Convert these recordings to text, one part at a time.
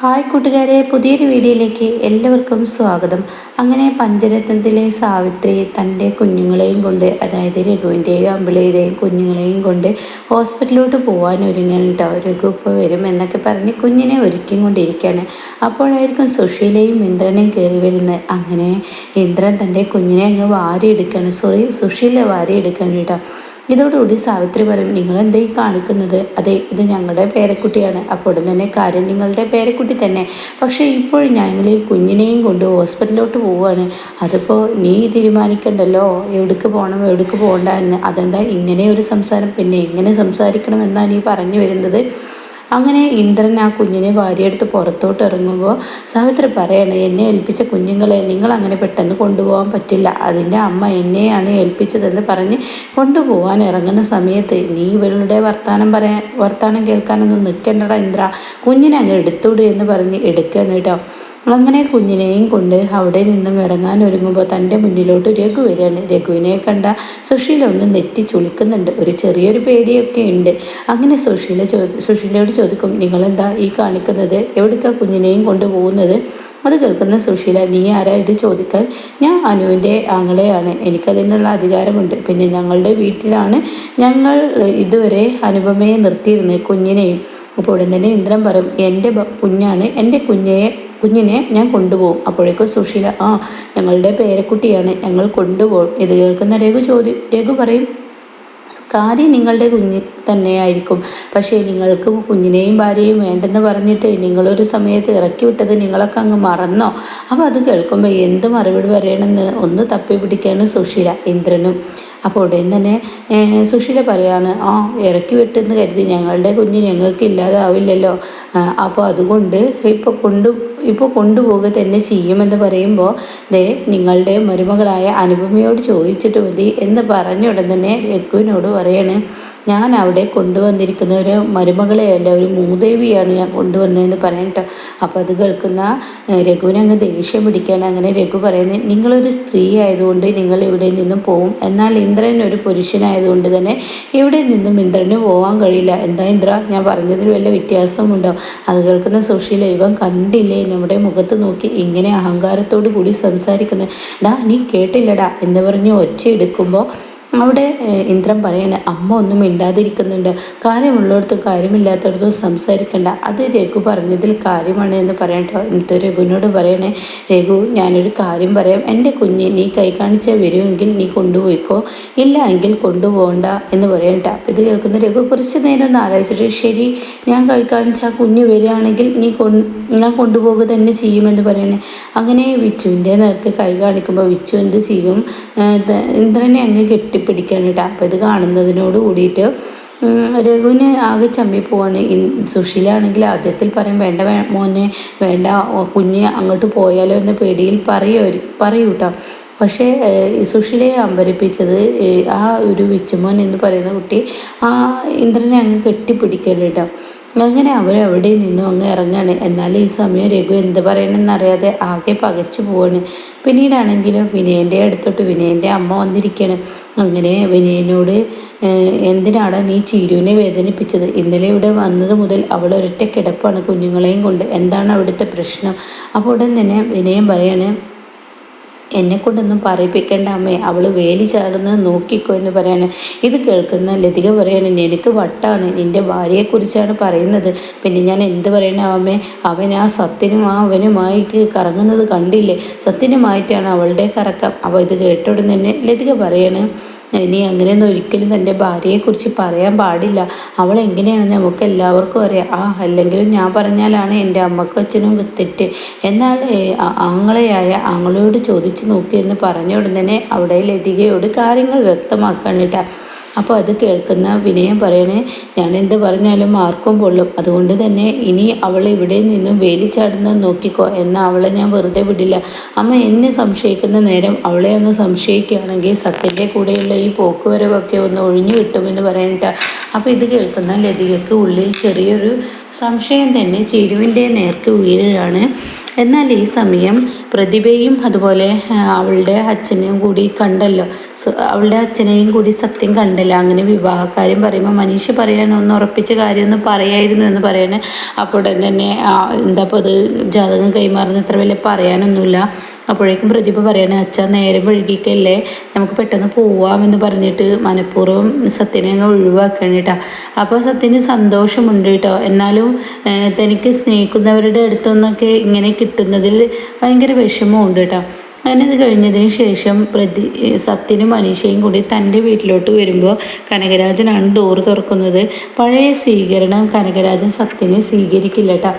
Hi കൂട്ടുകാരെ പുതിയൊരു വീഡിയോയിലേക്ക് എല്ലാവർക്കും സ്വാഗതം. അങ്ങനെ പഞ്ചരത്നത്തിലെ സാവിത്രി തന്റെ കുഞ്ഞുങ്ങളെയും കൊണ്ട് അതായത് രഘുവിന്റെയും അമ്പിളിയുടെയും കുഞ്ഞുങ്ങളെയും കൊണ്ട് ഹോസ്പിറ്റലിലോട്ട് പോകാൻ ഒരുങ്ങാൻ കേട്ടോ രഘു ഇപ്പോൾ വരും എന്നൊക്കെ പറഞ്ഞ് കുഞ്ഞിനെ ഒരുക്കി കൊണ്ടിരിക്കുകയാണ്. അപ്പോഴായിരിക്കും സുഷീലയും ഇന്ദ്രനെയും കയറി വരുന്നത്. അങ്ങനെ ഇന്ദ്രൻ തന്റെ കുഞ്ഞിനെ അങ്ങ് വാരിയെടുക്കുകയാണ്. സോറി സുശീല വാരിയെടുക്കുകയാണ് കേട്ടോ ഇതോടുകൂടി സാവിത്രി പറയും നിങ്ങൾ എന്താ ഈ കാണിക്കുന്നത്? അതെ ഇത് ഞങ്ങളുടെ പേരക്കുട്ടിയാണ്. അപ്പോൾ തന്നെ കാര്യം നിങ്ങളുടെ പേരക്കുട്ടി തന്നെ. പക്ഷേ ഇപ്പോൾ ഞങ്ങൾ ഈ കുഞ്ഞിനെയും കൊണ്ട് ഹോസ്പിറ്റലിലോട്ട് പോവുകയാണ്. അതിപ്പോൾ നീ തീരുമാനിക്കണ്ടല്ലോ? എവിടേക്ക് പോകണം എവിടേക്ക് പോകണ്ട എന്ന്. അതെന്താ ഇങ്ങനെ ഒരു സംസാരം? പിന്നെ എങ്ങനെ സംസാരിക്കണം എന്നാണ് നീ പറഞ്ഞു വരുന്നത്? അങ്ങനെ ഇന്ദ്രൻ ആ കുഞ്ഞിനെ വാരിയെടുത്ത് പുറത്തോട്ട് ഇറങ്ങുമ്പോൾ സാവിത്രി പറയണേ എന്നെ ഏൽപ്പിച്ച കുഞ്ഞുങ്ങളെ നിങ്ങൾ അങ്ങനെ പെട്ടെന്ന് കൊണ്ടുപോകാൻ പറ്റില്ല. അതിന്റെ അമ്മ എന്നെയാണ് ഏൽപ്പിച്ചതെന്ന് പറഞ്ഞ് കൊണ്ടുപോകാൻ ഇറങ്ങുന്ന സമയത്ത് നീ ഇവളുടെ വർത്തമാനം പറയാൻ വർത്തമാനം കേൾക്കാനൊന്നും നിൽക്കേണ്ടടാ ഇന്ദ്ര. കുഞ്ഞിനെ അങ്ങ് എടുത്തൂടെ എന്ന് പറഞ്ഞ് എടുക്കണം കേട്ടോ അങ്ങനെ കുഞ്ഞിനെയും കൊണ്ട് അവിടെ നിന്നും ഇറങ്ങാൻ ഒരുങ്ങുമ്പോൾ തന്റെ മുന്നിലോട്ട് രഘു വരികയാണ്. രഘുവിനെ കണ്ട സുശീല ഒന്ന് നെറ്റി ചുളിക്കുന്നുണ്ട്. ഒരു ചെറിയൊരു പേടിയൊക്കെ ഉണ്ട്. അങ്ങനെ സുശീല ചോ സുശീലയോട് ചോദിക്കും നിങ്ങളെന്താ ഈ കാണിക്കുന്നത്? എവിടേക്കാണ് കുഞ്ഞിനെയും കൊണ്ട് പോകുന്നത്? അത് കേൾക്കുന്ന സുശീല നീ ആരാ ഇത് ചോദിക്കാൻ? ഞാൻ അനുവിന്റെ ആങ്ങളെയാണ്. എനിക്കതിനുള്ള അധികാരമുണ്ട്. പിന്നെ ഞങ്ങളുടെ വീട്ടിലാണ് ഞങ്ങൾ ഇതുവരെ അനുപമയെ നിർത്തിയിരുന്നത് കുഞ്ഞിനെയും. അപ്പോൾ ഉടൻ തന്നെ ഇന്ദ്രൻ പറയും എന്റെ കുഞ്ഞാണ്. എന്റെ കുഞ്ഞയെ കുഞ്ഞിനെ ഞാൻ കൊണ്ടുപോകും. അപ്പോഴേക്കും സുശീല ആ ഞങ്ങളുടെ പേരക്കുട്ടിയാണ്. ഞങ്ങൾ കൊണ്ടുപോകും. ഇത് കേൾക്കുന്ന രഘു ചോദ്യം രഘു പറയും കാര്യം നിങ്ങളുടെ കുഞ്ഞ് തന്നെയായിരിക്കും. പക്ഷേ നിങ്ങൾക്ക് കുഞ്ഞിനെയും ഭാര്യയും വേണ്ടെന്ന് പറഞ്ഞിട്ട് നിങ്ങളൊരു സമയത്ത് ഇറക്കി വിട്ടത് നിങ്ങളൊക്കെ അങ്ങ് മറന്നോ? അപ്പോൾ അത് കേൾക്കുമ്പോൾ എന്ത് മറുപടി പറയണമെന്ന് ഒന്ന് തപ്പി പിടിക്കുകയാണ് സുശീല ഇന്ദ്രനും. അപ്പോൾ ഉടൻ തന്നെ സുശീല പറയാണ് ആ ഇറക്കി വിട്ടെന്ന് കരുതി ഞങ്ങളുടെ കുഞ്ഞ് ഞങ്ങൾക്ക് ഇല്ലാതാവില്ലല്ലോ. അപ്പോൾ അതുകൊണ്ട് ഇപ്പോൾ കൊണ്ടു ഇപ്പോൾ കൊണ്ടുപോവുക തന്നെ ചെയ്യുമെന്ന് പറയുമ്പോൾ ദേ നിങ്ങളുടെ മരുമകളായ അനുപമയോട് ചോദിച്ചിട്ട് മതി എന്ന് പറഞ്ഞ ഉടൻ തന്നെ രഘുവിനോട് പറയണേ ഞാൻ അവിടെ കൊണ്ടുവന്നിരിക്കുന്ന ഒരു മരുമകളെയല്ല ഒരു മൂദേവിയാണ് ഞാൻ കൊണ്ടുവന്നതെന്ന് പറയട്ടോ അപ്പോൾ അത് കേൾക്കുന്ന രഘുവിനെ അങ്ങ് ദേഷ്യം പിടിക്കാൻ അങ്ങനെ രഘു പറയുന്നത് നിങ്ങളൊരു സ്ത്രീ ആയതുകൊണ്ട് നിങ്ങൾ ഇവിടെ നിന്നും പോവും. എന്നാൽ ഇന്ദ്രൻ ഒരു പുരുഷനായതുകൊണ്ട് തന്നെ ഇവിടെ നിന്നും ഇന്ദ്രന് പോകാൻ കഴിയില്ല. എന്താ ഇന്ദ്ര? ഞാൻ പറഞ്ഞതിൽ വല്ല വ്യത്യാസമുണ്ടോ? അത് കേൾക്കുന്ന സുശീല ഇവൻ കണ്ടില്ലേ? നമ്മുടെ മുഖത്ത് നോക്കി ഇങ്ങനെ അഹങ്കാരത്തോടു കൂടി സംസാരിക്കുന്നത്. ഡാ നീ കേട്ടില്ലടാ. എന്ന് പറഞ്ഞ് ഒച്ച എടുക്കുമ്പോൾ അവിടെ ഇന്ദ്രൻ പറയണേ അമ്മ ഒന്നും മിണ്ടാതിരിക്കുന്നുണ്ട്. കാര്യമുള്ളിടത്തും കാര്യമില്ലാത്തടത്തും സംസാരിക്കണ്ട. അത് രഘു പറഞ്ഞതിൽ കാര്യമാണ് എന്ന് പറയട്ടോ എന്നിട്ട് രഘുവിനോട് പറയണേ രഘു ഞാനൊരു കാര്യം പറയാം. എന്റെ കുഞ്ഞ് നീ കൈ കാണിച്ചാൽ വരുമെങ്കിൽ നീ കൊണ്ടുപോയിക്കോ. ഇല്ല എങ്കിൽ കൊണ്ടുപോകണ്ട എന്ന് പറയണ്ട അപ്പം ഇത് കേൾക്കുന്ന രഘു കുറച്ച് നേരം ഒന്ന് ആലോചിച്ചിട്ട് ശരി ഞാൻ കൈ കാണിച്ച ആ കുഞ്ഞ് വരികയാണെങ്കിൽ നീ ഞാൻ കൊണ്ടുപോകുക തന്നെ ചെയ്യുമെന്ന് പറയണേ. അങ്ങനെ വിച്ചുവിന്റെ നേർക്ക് കൈ കാണിക്കുമ്പോൾ വിച്ചു എന്ത് ചെയ്യും? ഇന്ദ്രനെ അങ്ങ് കെട്ടി പിടിക്കുകയാണ് കേട്ടോ അപ്പോൾ ഇത് കാണുന്നതിനോട് കൂടിയിട്ട് രഘുവിന് ആകെ ചമ്മി പോവാണ്. സുശീലാണെങ്കിൽ ആദ്യത്തിൽ പറയും വേണ്ട മോനെ വേണ്ട കുഞ്ഞ് അങ്ങോട്ട് പോയാലോ എന്ന പേടിയിൽ പറയൂ പറയൂ കേട്ടോ പക്ഷേ സുഷീലയെ അമ്പരിപ്പിച്ചത് ആ ഒരു വിച്ചുമോൻ എന്ന് പറയുന്ന കുട്ടി ആ ഇന്ദ്രനെ അങ്ങ് കെട്ടിപ്പിടിക്കരുത് കേട്ടോ അങ്ങനെ അവർ അവിടെ നിന്നും അങ്ങ് ഇറങ്ങാണ്. എന്നാൽ ഈ സമയം രഘു എന്ത് പറയണമെന്നറിയാതെ ആകെ പകച്ചു പോവാണ്. പിന്നീടാണെങ്കിലും വിനയന്റെ അടുത്തോട്ട് വിനയന്റെ അമ്മ വന്നിരിക്കുകയാണ് അങ്ങനെ വിനയനോട് എന്തിനാണ് നീ ചീരുവിനെ വേദനിപ്പിച്ചത്? ഇന്നലെ ഇവിടെ വന്നത് മുതൽ അവൾ ഒരൊറ്റ കിടപ്പാണ് കുഞ്ഞുങ്ങളെയും കൊണ്ട്. എന്താണ് അവിടുത്തെ പ്രശ്നം? അപ്പോൾ ഉടൻ തന്നെ വിനയം പറയാണ് എന്നെ കൊണ്ടൊന്നും പറയിപ്പിക്കേണ്ട അമ്മേ. അവൾ വേലി ചാടുന്നത് നോക്കിക്കോ എന്ന് പറയാണ്. ഇത് കേൾക്കുന്ന ലതിക പറയാണ് എനിക്ക് വട്ടാണ്. നിന്റെ ഭാര്യയെക്കുറിച്ചാണ് പറയുന്നത്. പിന്നെ ഞാൻ എന്ത് പറയണ അമ്മേ? അവൻ ആ സത്യനും ആ അവനുമായി കറങ്ങുന്നത് കണ്ടില്ലേ? സത്യനുമായിട്ടാണ് അവളുടെ കറക്കം. അവ ഇത് കേട്ടോടുന്ന് തന്നെ ലതിക പറയാണ് ഇനി അങ്ങനെയൊന്നും ഒരിക്കലും തന്റെ ഭാര്യയെക്കുറിച്ച് പറയാൻ പാടില്ല. അവൾ എങ്ങനെയാണെന്ന് നമുക്ക് എല്ലാവർക്കും അറിയാം. ആ അല്ലെങ്കിലും ഞാൻ പറഞ്ഞാലാണ് എന്റെ അമ്മക്കും അച്ഛനും തെറ്റ്. എന്നാൽ ആങ്ങളെയായ ആങ്ങളോട് ചോദിച്ചു നോക്കി എന്ന് പറഞ്ഞ തന്നെ അവിടെ ലതികയോട് കാര്യങ്ങൾ വ്യക്തമാക്കാൻ കേട്ടോ. അപ്പോൾ അത് കേൾക്കുന്ന വിനയം പറയണേ ഞാൻ എന്ത് പറഞ്ഞാലും ആർക്കും പൊള്ളും. അതുകൊണ്ട് തന്നെ ഇനി അവൾ ഇവിടെ നിന്നും വേലിച്ചാടുന്നത് നോക്കിക്കോ. എന്നാൽ അവളെ ഞാൻ വെറുതെ വിടില്ല. അമ്മ എന്നെ സംശയിക്കുന്ന നേരം അവളെ ഒന്ന് സംശയിക്കുകയാണെങ്കിൽ സത്യന്റെ കൂടെയുള്ള ഈ പോക്കുവരവൊക്കെ ഒന്ന് ഒഴിഞ്ഞു കിട്ടുമെന്ന് പറയണ്ട അപ്പോൾ ഇത് കേൾക്കുന്ന ലതികക്ക് ഉള്ളിൽ ചെറിയൊരു സംശയം തന്നെ ചേരുവിന്റെ നേർക്ക് വീഴുകയാണ് എന്നാൽ ഈ സമയം പ്രതിഭയും അതുപോലെ അവളുടെ അച്ഛനെയും കൂടി കണ്ടല്ലോ. അവളുടെ അച്ഛനെയും കൂടി സത്യം കണ്ടല്ലോ. അങ്ങനെ വിവാഹക്കാര്യം പറയുമ്പോൾ മനീഷ് പറയണ ഒന്ന് ഉറപ്പിച്ച കാര്യമൊന്നും പറയായിരുന്നു എന്ന് പറയണേ. അപ്പോൾ തന്നെ എന്താ അപ്പോൾ അത് ജാതകം കൈമാറുന്ന ഇത്ര വലിയ പറയാനൊന്നുമില്ല. അപ്പോഴേക്കും പ്രതിഭ പറയണേ അച്ഛാ നേരം വഴുകിക്കല്ലേ നമുക്ക് പെട്ടെന്ന് പോവാമെന്ന് പറഞ്ഞിട്ട് മനഃപൂർവം സത്യനെ അങ്ങ് ഒഴിവാക്കണം കേട്ടോ. അപ്പോൾ സത്യന് സന്തോഷമുണ്ട് കേട്ടോ. എന്നാലും തനിക്ക് സ്നേഹിക്കുന്നവരുടെ അടുത്തൊന്നൊക്കെ ഇങ്ങനെ കിട്ടുന്നതിൽ ഭയങ്കര വിഷമമുണ്ട് കേട്ടോ. അങ്ങനെ ഇത് കഴിഞ്ഞതിന് ശേഷം പ്രതി സത്യനും മനീഷയും കൂടി തന്റെ വീട്ടിലോട്ട് വരുമ്പോൾ കനകരാജനാണ് ഡോറ് തുറക്കുന്നത്. പഴയ സ്വീകരണം കനകരാജൻ സത്യനെ സ്വീകരിക്കില്ല കേട്ടോ.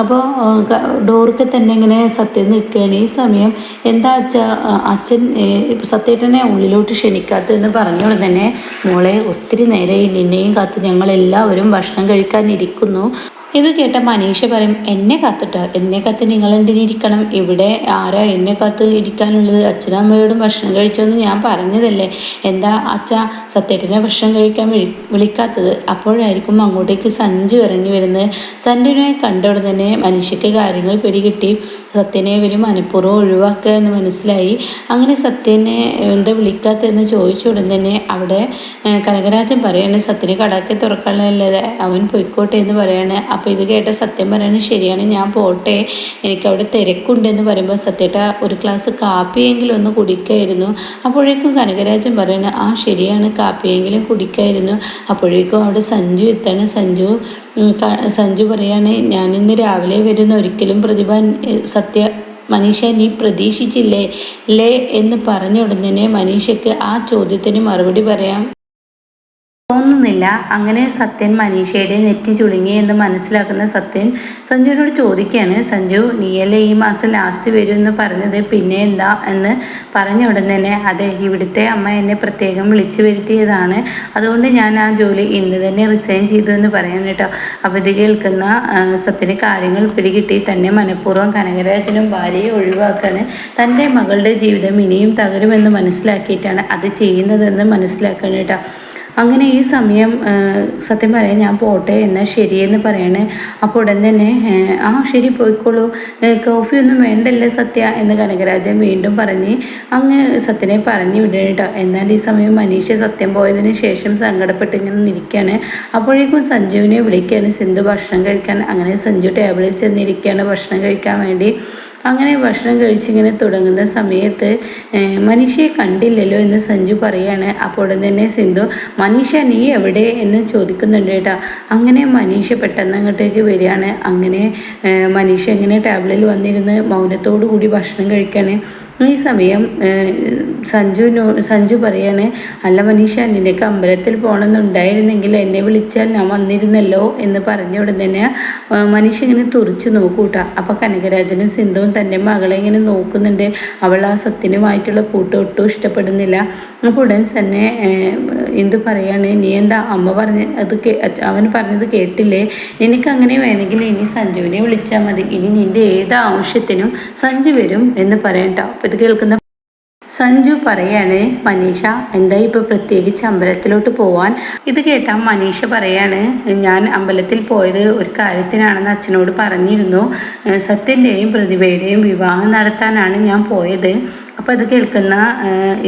അപ്പോൾ ഡോർക്ക് തന്നെ ഇങ്ങനെ സത്യം നിൽക്കുകയാണ്. ഈ സമയം എന്താ അച്ഛ അച്ഛൻ സത്യേട്ടനെ ഉള്ളിലോട്ട് ക്ഷണിക്കാത്തതെന്ന് പറഞ്ഞുകൊണ്ട് തന്നെ മോളെ ഒത്തിരി നേരെ നിന്നെയും കാത്ത് ഞങ്ങളെല്ലാവരും ഭക്ഷണം കഴിക്കാനിരിക്കുന്നു. ഇത് കേട്ട മനീഷ പറയും എന്നെ കത്തിട്ട? എന്നെ കത്ത് നിങ്ങൾ എന്തിനിരിക്കണം ഇവിടെ ആരാ എന്നെ കത്ത് ഇരിക്കാനുള്ളത്? അച്ഛനും അമ്മയോടും ഭക്ഷണം കഴിച്ചോന്ന് ഞാൻ പറഞ്ഞതല്ലേ? എന്താ അച്ഛ സത്യേട്ടനെ ഭക്ഷണം കഴിക്കാൻ വിളി വിളിക്കാത്തത്? അപ്പോഴായിരിക്കും അങ്ങോട്ടേക്ക് സഞ്ജു ഇറങ്ങി വരുന്നത്. സഞ്ജുവിനെ കണ്ട ഉടൻ തന്നെ മനുഷ്യക്ക് കാര്യങ്ങൾ പിടികിട്ടി. സത്യനെ ഇവർ മനഃപൂർവം ഒഴിവാക്കുക എന്ന് മനസ്സിലായി. അങ്ങനെ സത്യനെ എന്താ വിളിക്കാത്തതെന്ന് ചോദിച്ച ഉടൻ തന്നെ അവിടെ കനകരാജൻ പറയാണ് സത്യനെ കടാക്കി തുറക്കാനുള്ളത് അവൻ പൊയ്ക്കോട്ടെ എന്ന് പറയാണ്. അപ്പോൾ ഇത് കേട്ട സത്യം പറയാണ് ശരിയാണ് ഞാൻ പോട്ടെ. എനിക്കവിടെ തിരക്കുണ്ടെന്ന് പറയുമ്പോൾ സത്യേട്ട ഒരു ഗ്ലാസ് കാപ്പിയെങ്കിലും ഒന്ന് കുടിക്കായിരുന്നു. അപ്പോഴേക്കും കനകരാജൻ പറയണ ആ ശരിയാണ് കാപ്പിയെങ്കിലും കുടിക്കായിരുന്നു. അപ്പോഴേക്കും അവിടെ സഞ്ജു എത്താണ്. സഞ്ജു സഞ്ജു പറയാണ് ഞാനിന്ന് രാവിലെ വരുന്ന ഒരിക്കലും പ്രതിഭ സത്യ മനീഷ നീ പ്രതീക്ഷിച്ചില്ലേ? ലേ എന്ന് പറഞ്ഞ ഉടനെ മനീഷയ്ക്ക് ആ ചോദ്യത്തിന് മറുപടി പറയാം. തോന്നുന്നില്ല. അങ്ങനെ സത്യൻ മനീഷയുടെ നെറ്റി ചുളുങ്ങി എന്ന് മനസ്സിലാക്കുന്ന സത്യൻ സഞ്ജുവിനോട് ചോദിക്കുകയാണ്. സഞ്ജു നീയല്ലേ ഈ മാസം ലാസ്റ്റ് വരും എന്ന് പറഞ്ഞത്? പിന്നെ എന്താ? എന്ന് പറഞ്ഞ ഉടൻ തന്നെ അതെ ഇവിടുത്തെ അമ്മ എന്നെ പ്രത്യേകം വിളിച്ചു വരുത്തിയതാണ്. അതുകൊണ്ട് ഞാൻ ആ ജോലി ഇന്ന് തന്നെ റിസൈൻ ചെയ്തു എന്ന് പറയാൻ കേട്ടോ. അപ്പോൾ ഇത് കേൾക്കുന്ന സത്യന് കാര്യങ്ങൾ പിടികിട്ടി. തന്നെ മനഃപൂർവം കനകരാജനും ഭാര്യയെ ഒഴിവാക്കാണ്. തന്റെ മകളുടെ ജീവിതം ഇനിയും തകരുമെന്ന് മനസ്സിലാക്കിയിട്ടാണ് അത് ചെയ്യുന്നതെന്ന് മനസ്സിലാക്കണം കേട്ടോ. അങ്ങനെ ഈ സമയം സത്യം പറയാൻ ഞാൻ പോട്ടെ എന്നാൽ ശരിയെന്ന് പറയണേ. അപ്പോൾ ഉടൻ തന്നെ ആ ശരി പോയിക്കോളൂ. കോഫി ഒന്നും വേണ്ടല്ലേ സത്യ എന്ന് കനകരാജൻ വീണ്ടും പറഞ്ഞ് അങ്ങ് സത്യനെ പറഞ്ഞു വിടണം കേട്ടോ എന്നാൽ ഈ സമയം മനീഷ സത്യം പോയതിന് ശേഷം സങ്കടപ്പെട്ട് ഇങ്ങനെ നിൽക്കുകയാണ് അപ്പോഴേക്കും സഞ്ജുവിനെ വിളിക്കുകയാണ് സിന്ധു ഭക്ഷണം കഴിക്കാൻ അങ്ങനെ സഞ്ജു ടേബിളിൽ ചെന്നിരിക്കുകയാണ് ഭക്ഷണം കഴിക്കാൻ വേണ്ടി. അങ്ങനെ ഭക്ഷണം കഴിച്ചിങ്ങനെ തുടങ്ങുന്ന സമയത്ത് മനീഷയെ കണ്ടില്ലല്ലോ എന്ന് സഞ്ജു പറയാണ്. അപ്പോൾ തന്നെ സിന്ധു മനീഷ നീ എവിടെ? എന്ന് ചോദിക്കുന്നുണ്ട് കേട്ടോ. അങ്ങനെ മനീഷ പെട്ടെന്ന് അങ്ങോട്ടേക്ക് വരികയാണ്. അങ്ങനെ മനീഷ ഇങ്ങനെ ടേബിളിൽ വന്നിരുന്ന് മൗനത്തോടു കൂടി ഭക്ഷണം കഴിക്കുകയാണ് ഈ സമയം സഞ്ജുവിനോ സഞ്ജു പറയാണ് അല്ല മനീഷ നിനക്ക് അമ്പലത്തിൽ പോകണമെന്നുണ്ടായിരുന്നെങ്കിൽ എന്നെ വിളിച്ചാൽ ഞാൻ വന്നിരുന്നല്ലോ എന്ന് പറഞ്ഞ ഉടൻ തന്നെ മനീഷ ഇങ്ങനെ തുറച്ചു നോക്കൂട്ട. അപ്പോൾ കനകരാജനും സിന്ധുവും തന്റെ മകളെ ഇങ്ങനെ നോക്കുന്നുണ്ട്. അവൾ ആ സത്യനുമായിട്ടുള്ള കൂട്ട് ഒട്ടും ഇഷ്ടപ്പെടുന്നില്ല. അപ്പോൾ ഉടൻ തന്നെ എന്തു പറയാണ്? നീ എന്താ അമ്മ പറഞ്ഞ അത് അവൻ പറഞ്ഞത് കേട്ടില്ലേ? എനിക്ക് അങ്ങനെ വേണമെങ്കിൽ ഇനി സഞ്ജുവിനെ വിളിച്ചാൽ മതി. ഇനി നിന്റെ ഏത് ആവശ്യത്തിനും സഞ്ജു വരും എന്ന് പറയണ്ട. അപ്പോൾ ഇത് കേൾക്കുന്ന സഞ്ജു പറയാണ് മനീഷ എന്താ ഇപ്പോൾ പ്രത്യേകിച്ച് അമ്പലത്തിലോട്ട് പോവാൻ? ഇത് കേട്ടാൽ മനീഷ പറയാണ് ഞാൻ അമ്പലത്തിൽ പോയത് ഒരു കാര്യത്തിനാണെന്ന് അച്ഛനോട് പറഞ്ഞിരുന്നു. സത്യന്റെയും പ്രതിഭയുടെയും വിവാഹം നടത്താനാണ് ഞാൻ പോയത്. അപ്പോൾ അത് കേൾക്കുന്ന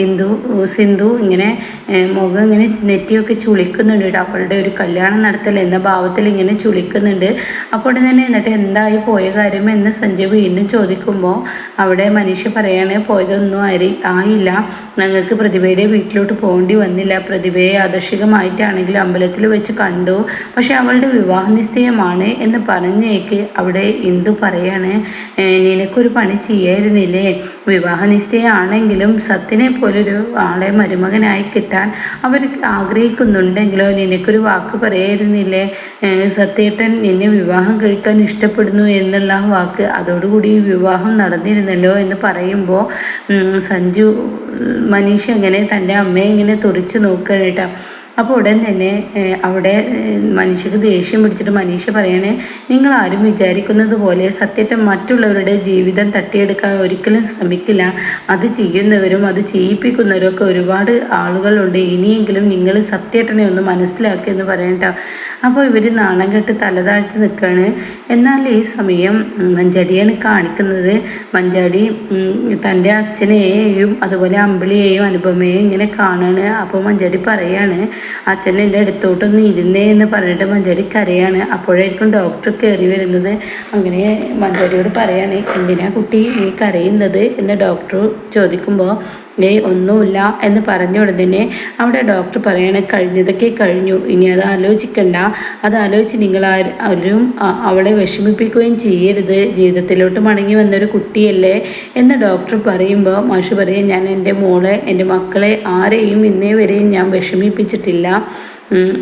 ഇന്ദു സിന്ധു ഇങ്ങനെ മുഖം ഇങ്ങനെ നെറ്റിയൊക്കെ ചുളിക്കുന്നുണ്ട് കേട്ടോ. അവളുടെ ഒരു കല്യാണം നടത്തൽ എന്ന ഭാവത്തിൽ ഇങ്ങനെ ചുളിക്കുന്നുണ്ട്. അപ്പോൾ തന്നെ എന്നിട്ട് എന്തായി പോയ കാര്യം എന്ന് സഞ്ജയ് വീണ്ടും ചോദിക്കുമ്പോൾ അവിടെ മനുഷ്യ പറയാണ് പോയതൊന്നും ആരി ആയില്ല. ഞങ്ങൾക്ക് പ്രതിഭയുടെ വീട്ടിലോട്ട് പോകേണ്ടി വന്നില്ല. പ്രതിഭയെ ആദർശികമായിട്ടാണെങ്കിലും അമ്പലത്തിൽ വെച്ച് കണ്ടു. പക്ഷേ അവളുടെ വിവാഹ നിശ്ചയമാണ് എന്ന് പറഞ്ഞേക്ക് അവിടെ ഇന്ദു പറയാണ് നിനക്കൊരു പണി ചെയ്യായിരുന്നില്ലേ? വിവാഹ നിശ്ചയമാണെങ്കിലും സത്തിനെ പോലൊരു ആളെ മരുമകനായി കിട്ടാൻ അവർ ആഗ്രഹിക്കുന്നുണ്ടെങ്കിലോ നിനക്കൊരു വാക്ക് പറയായിരുന്നില്ലേ? സത്യേട്ടൻ നിന്നെ വിവാഹം കഴിക്കാൻ ഇഷ്ടപ്പെടുന്നു എന്നുള്ള വാക്ക്. അതോടുകൂടി വിവാഹം നടന്നിരുന്നല്ലോ എന്ന് പറയുമ്പോൾ സഞ്ജു മനീഷ് എങ്ങനെ തന്റെ അമ്മയെ ഇങ്ങനെ തുറച്ചു നോക്കുകയാണ് കേട്ടോ. അപ്പോൾ ഉടൻ തന്നെ അവിടെ മനുഷ്യക്ക് ദേഷ്യം പിടിച്ചിട്ട് മനീഷ പറയണേ നിങ്ങൾ ആരും വിചാരിക്കുന്നത് പോലെ സത്യത്തെ മറ്റുള്ളവരുടെ ജീവിതം തട്ടിയെടുക്കാൻ ഒരിക്കലും ശ്രമിക്കില്ല. അത് ചെയ്യുന്നവരും അത് ചെയ്യിപ്പിക്കുന്നവരും ഒക്കെ ഒരുപാട് ആളുകളുണ്ട്. ഇനിയെങ്കിലും നിങ്ങൾ സത്യേട്ടനെ ഒന്ന് മനസ്സിലാക്കി എന്ന് പറയണ്ട അപ്പോൾ ഇവർ നാണം കെട്ട് തലതാഴ്ത്തി നിൽക്കുകയാണ് എന്നാൽ ഈ സമയം മഞ്ചാടിയാണ് കാണിക്കുന്നത്. മഞ്ചാടി തന്റെ അച്ഛനെയും അതുപോലെ അമ്പിളിയെയും അനുപമയെയും ഇങ്ങനെ കാണാണ്. അപ്പോൾ മഞ്ചാടി പറയാണ് അച്ഛൻ എന്റെ അടുത്തോട്ടൊന്ന് ഇരുന്നേ എന്ന് പറഞ്ഞിട്ട് മഞ്ചേരി കരയാണ്. അപ്പോഴായിരിക്കും ഡോക്ടർ കയറി വരുന്നത്. അങ്ങനെ മഞ്ചേരിയോട് പറയാണ് എന്തിനാ കുട്ടി നീ കരയുന്നത്? എന്ന് ഡോക്ടർ ചോദിക്കുമ്പോൾ ഏയ് ഒന്നുമില്ല എന്ന് പറഞ്ഞ ഉടനെ അവിടെ ഡോക്ടർ പറയണേ കഴിഞ്ഞതൊക്കെ കഴിഞ്ഞു. ഇനി അത് ആലോചിക്കണ്ട. അത് ആലോചിച്ച് നിങ്ങൾ ആരും അവളെ വിഷമിപ്പിക്കുകയും ചെയ്യരുത്. ജീവിതത്തിലോട്ട് മടങ്ങി വന്നൊരു കുട്ടിയല്ലേ എന്ന് ഡോക്ടർ പറയുമ്പോൾ മാഷു പറയും ഞാൻ എന്റെ മോളെ എന്റെ മക്കളെ ആരെയും ഇന്നേ വരെയും ഞാൻ വിഷമിപ്പിച്ചിട്ടില്ല.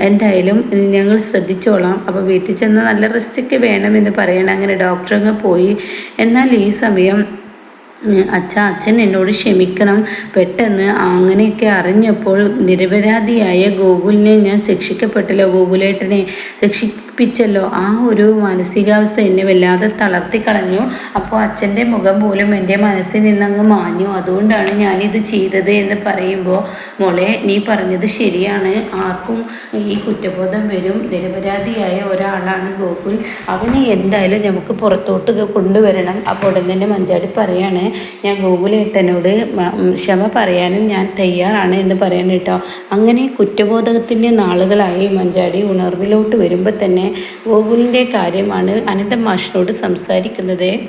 എന്തായാലും ഞങ്ങൾ ശ്രദ്ധിച്ചോളാം. അപ്പോൾ വീട്ടിൽ ചെന്ന് നല്ല റെസ്റ്റൊക്കെ വേണമെന്ന് പറയണം അങ്ങനെ ഡോക്ടർ അങ്ങ് പോയി. എന്നാൽ ഈ സമയം അച്ഛ അച്ഛൻ എന്നോട് ക്ഷമിക്കണം. പെട്ടെന്ന് അങ്ങനെയൊക്കെ അറിഞ്ഞപ്പോൾ നിരപരാധിയായ ഗോകുലിനെ ഞാൻ ശിക്ഷിക്കപ്പെട്ടല്ലോ ഗോകുലേട്ടനെ. ശിക്ഷിപ്പിച്ചല്ലോ. ആ ഒരു മാനസികാവസ്ഥ എന്നെ വല്ലാതെ തളർത്തി കളഞ്ഞു. അപ്പോൾ അച്ഛന്റെ മുഖം പോലും എന്റെ മനസ്സിൽ നിന്നങ്ങ് മാഞ്ഞു. അതുകൊണ്ടാണ് ഞാനിത് ചെയ്തത് എന്ന് പറയുമ്പോൾ മോളെ നീ പറഞ്ഞത് ശരിയാണ്. ആർക്കും ഈ കുറ്റബോധം വരും. നിരപരാധിയായ ഒരാളാണ് ഗോകുൽ. അവനെ എന്തായാലും നമുക്ക് പുറത്തോട്ട് കൊണ്ടുവരണം. അപ്പോൾ ഉടൻ തന്നെ മഞ്ചാടി പറയാണ് ഞാൻ ഗോകുലേട്ടനോട് ക്ഷമ പറയാനും ഞാൻ തയ്യാറാണ് എന്ന് പറയണം കേട്ടോ. അങ്ങനെ കുറ്റബോധകത്തിന്റെ നാളുകളായി മഞ്ചാടി ഉണർവിലോട്ട് വരുമ്പോൾ തന്നെ ഗോകുലിന്റെ കാര്യമാണ് അനന്തമാഷിനോട് സംസാരിക്കുന്നത്.